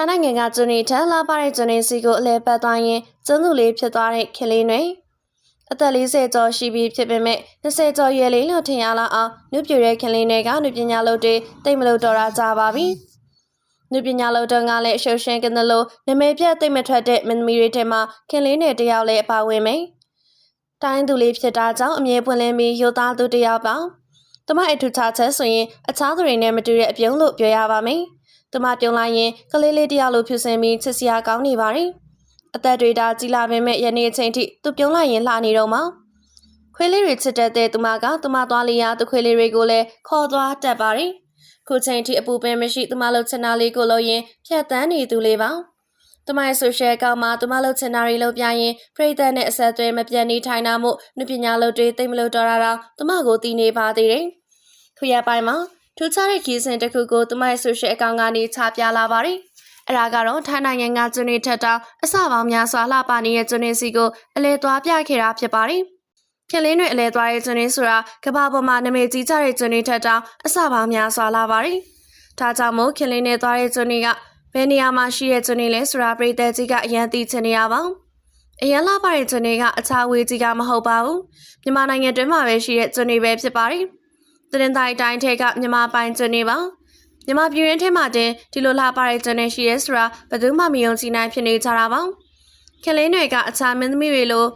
ထိုင်းနိုင်ငံကကျွန်းနေထက်လာပါတဲ့ကျွန်းနေစီကိုအလဲပတ်သွားရင်ကျွန်းသူလေးဖြစ်သွားတဲ့ခင်လေးတွေအသက်40ကျော်ရှိပြီဖြစ်ပေမဲ့20ကျော်ရွယ်လေးလို့ထင်ရလောက်အောင်နုပြည့်တဲ့ခင်လေးတွေကနုပညာလုပ်တွေတိတ်မလို့တော်တာကြပါပြီနုပညာလုပ်တော့ကလည်းအရှုပ်ရှင်းကင်းတယ်လို့နမဲပြတ်တိတ်မထွက်တဲ့မင်းသမီးတွေထဲမှာခင်လေးနဲ့တယောက်လည်းအပါဝင်မယ်တိုင်းသူလေးဖြစ်တာကြောင့်အမြဲပွင့်လင်းပြီးရိုသားသူတယောက်ပါ။တမအထူးခြားချက်ဆိုရင်အခြားသူတွေနဲ့မတူတဲ့အပြုံးလို့ပြောရပါမယ်။ တမပြုံးလိုက်ရင်ကလေးလေးတယောက်လိုဖြူစင်ပြီးချစ်စရာကောင်းနေပါရင်အသက်တွေဒါကြီးလာပေမဲ့ယနေ့အချိန်ထိသူပြုံးလိုက်ရင်လှနေတော့မှာ။ခွေးလေးတွေချစ်တတ်တဲ့သူမကသူမသွားလေးရသူခွေးလေးတွေကိုလည်းခေါ်သွားတတ်ပါတယ်။ခုချိန်ထိအပူပင်မရှိသူမလှုပ်ချင်တာလေးကိုလို့ရင်ဖြတ်တန်းနေသူလေးပါ။သူမရဲ့ social အကောင့်မှာသူမလှုပ်ချင်တာတွေလုပ်ပြရင်ပရိသတ်နဲ့အဆက်အသွယ်မပြတ်နေထိုင်တာမို့နုပညာလုပ်တွေတိတ်မလို့တော်တာတော့သူမကိုတည်နေပါသေးတယ်။ခရရပိုင်းမှာ ထူးခြားတဲ့ခီးစဉ်တစ်ခုကိုသူမရဲ့ social အကောင့်ကနေချပြလာပါတယ်။အဲ့ဒါကတော့ထိုင်းနိုင်ငံကကျွန်းနေထက်တောင်အစပေါင်းများစွာလှပနေတဲ့ကျွန်းနေစီကိုအလဲသွားပြခဲ့တာဖြစ်ပါတယ်။ခင်လင်းတွေအလဲသွားတဲ့ကျွန်းနေဆိုတာကမ္ဘာပေါ်မှာနာမည်ကြီးကြတဲ့ကျွန်းနေထက်တောင်အစပေါင်းများစွာလာပါတယ်။ဒါကြောင့်မို့ခင်လင်းနဲ့သွားတဲ့ကျွန်းတွေကဘယ်နေရာမှာရှိတဲ့ကျွန်းနေလဲဆိုတာပြည်သက်ကြီးကအရန်သိချင်နေရပါဘူး။အရန်လာပါတဲ့ကျွန်းတွေကအချာဝေးကြီးကမဟုတ်ပါဘူး။မြန်မာနိုင်ငံတွင်းမှာပဲရှိတဲ့ကျွန်းတွေပဲဖြစ်ပါတယ်။ သတင်းတိုင်းတိုင်းထဲကမြန်မာပိုင်ကျွန်းတွေပါ။မြန်မာပြည်ရင်းထဲမှာတင်ဒီလိုလာပါတဲ့ကျွန်းတွေရှိရဲဆိုတာဘယ်သူမှမယုံကြည်နိုင်ဖြစ်နေကြတာပါ။ခင်လင်းတွေကအခြားမင်းသမီးတွေလို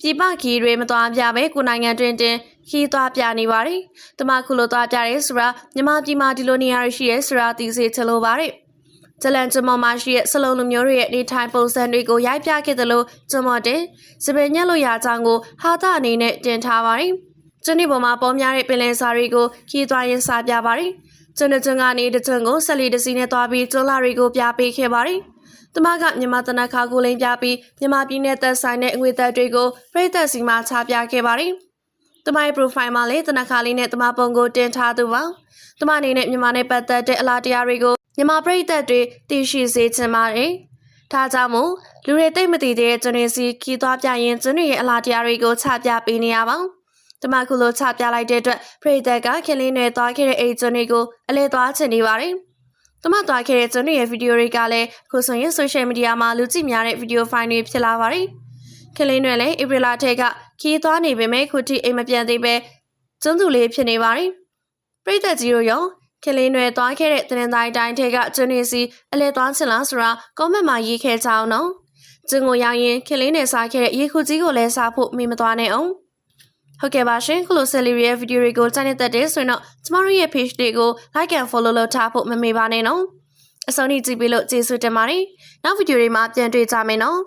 ပြည်ပခီးတွေမသွားပြပဲကိုနိုင်ငံတွင်တင်ခီးသွားပြနေပါတယ်။တမခုလိုသွားပြရဲဆိုတာမြန်မာပြည်မှာဒီလိုနေရာရှိရဲဆိုတာသိစေချင်လို့ပါတယ်။ဂျလန်ကျမမှာရှိတဲ့စလုံးလူမျိုးတွေရဲ့နေထိုင်ပုံစံတွေကိုရိုက်ပြခဲ့တယ်လို့ကျမတင်စပယ်ညက်လို့ရကြောင်းကိုဟာတာအနေနဲ့တင်ထားပါတယ်။ ကျွန်းဒီပေါ်မှာပေါ်များတဲ့ပင်လယ်စာတွေကိုခီးသွားရင်းစာပြပါတယ်။ကျွန်းတစ်ကျွန်းကနေတစ်ကျွန်းကိုဆက်လီတစ်စီးနဲ့သွားပြီးကျွန်းလာတွေကိုပြပေးခဲ့ပါတယ်။တမကမြန်မာတနခါကိုလိန်ပြပြီးမြန်မာပြည်နယ်သက်ဆိုင်တဲ့အငွေသက်တွေကိုပြည်သက်စီမှာချပြခဲ့ပါတယ်။တမရဲ့ profile မှာလည်းတနခါလေးနဲ့တမပုံကိုတင်ထားသူပါ။တမအနေနဲ့မြန်မာနဲ့ပတ်သက်တဲ့အလားတရားတွေကိုမြန်မာပြည်သက်တွေသိရှိစေချင်ပါတယ်။ဒါကြောင့်မို့လူတွေသိမသိတဲ့ကျွန်းရင်းစီခီးသွားပြရင်ကျွန်းတွေရဲ့အလားတရားတွေကိုချပြပေးနေရပါ။ တမခုလိုချပြလိုက်တဲ့အတွက်ပြည်သက်ကခင်လေးနဲ့သွားခဲ့တဲ့အိမ်ကျွန်းတွေကိုအလဲသွားချင်နေပါတယ်။တမသွားခဲ့တဲ့ကျွန်းတွေရဲ့ဗီဒီယိုတွေကလည်းအခုဆိုရင် social media မှာလူကြည့်များတဲ့ဗီဒီယိုဖိုင်တွေဖြစ်လာပါတယ်။ခင်လေးတွေလည်းဧပြီလထဲကခီးသွားနေပေမဲ့ခုထိအိမ်မပြန်သေးပဲကျွန်းသူလေးဖြစ်နေပါတယ်။ပြည်သက်ကြီးတို့ရောခင်လေးတွေသွားခဲ့တဲ့တင်တိုင်းတိုင်းထဲကကျွန်းနေစီအလဲသွားချင်လားဆိုတာ comment မှာရေးခဲ့ကြအောင်နော်။ကျွန်းကိုရောက်ရင်ခင်လေးနဲ့စားခဲ့တဲ့ရေခုကြီးကိုလည်းစားဖို့မေ့မသွားနဲ့အောင်။ ဟုတ်ကဲ့ပါရှင်ခုလို celery ရဲ့ video တွေကိုစနေတက်တဲ့ဆိုရင်တော့ကျမတို့ရဲ့ page တွေကို like and follow လုပ်ထားဖို့မမေ့ပါနဲ့နော်အဆုံးထိကြည့်ပြီးလို့ကျေးဇူးတင်ပါတယ်နောက် video တွေမှာပြန်တွေ့ကြမယ်နော်